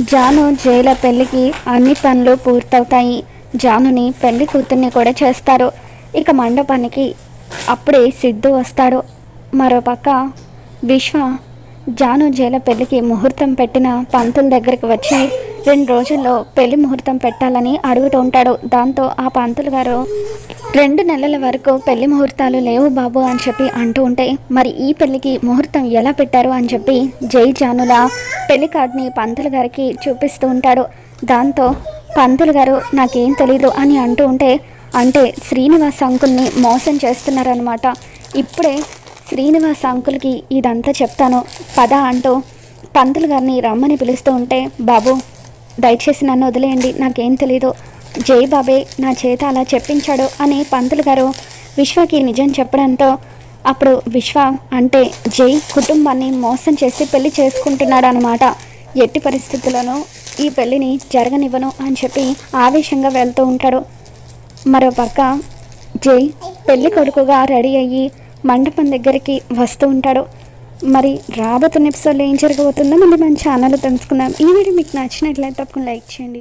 జాను జైల పెళ్ళికి అన్ని పనులు పూర్తవుతాయి. జానుని పెళ్ళి కూతుర్ని కూడా చేస్తారు. ఇక మండపానికి అప్పుడే సిద్ధు వస్తాడు. మరోపక్క విశ్వ జాను జైల పెళ్ళికి ముహూర్తం పెట్టిన పంతుల దగ్గరికి వచ్చి రెండు రోజుల్లో పెళ్ళి ముహూర్తం పెట్టాలని అడుగుతూ ఉంటాడు. దాంతో ఆ పంతులు గారు రెండు నెలల వరకు పెళ్ళి ముహూర్తాలు లేవు బాబు అని చెప్పి అంటూ ఉంటే మరి ఈ పెళ్ళికి ముహూర్తం ఎలా పెట్టారు అని చెప్పి జై జానుల పెళ్ళి కార్డ్ని పంతులు గారికి చూపిస్తూ ఉంటాడు. దాంతో పంతులు గారు నాకేం తెలీదు అని అంటూ ఉంటే అంటే శ్రీనివాస్ అంకుల్ని మోసం చేస్తున్నారనమాట ఇప్పుడే శ్రీనివాస్ అంకుల్కి ఇదంతా చెప్తాను. పద అంటూ పంతులు గారిని రమ్మని పిలుస్తూ ఉంటే బాబు దయచేసి నన్ను వదిలేయండి నాకేం తెలీదు. జై బాబే నా చేత అలా చెప్పించాడు అని పంతులు గారు విశ్వకి నిజం చెప్పడంతో అప్పుడు విశ్వ అంటే జై కుటుంబాన్ని మోసం చేసి పెళ్ళి చేసుకుంటున్నాడు అనమాట ఎట్టి పరిస్థితుల్లోనూ ఈ పెళ్ళిని జరగనివ్వను అని చెప్పి ఆవేశంగా వెళ్తూ ఉంటాడు. మరో పక్క జై పెళ్ళి కొడుకుగా రెడీ అయ్యి మండపం దగ్గరికి వస్తూ ఉంటాడు. మరి రాబోతున్న ఎపిసోడ్లో ఏం జరగబోతుందో మళ్ళీ మన ఛానల్లో తెలుసుకుందాం. ఈ వీడియో మీకు నచ్చినట్లయితే తప్పకుండా లైక్ చేయండి.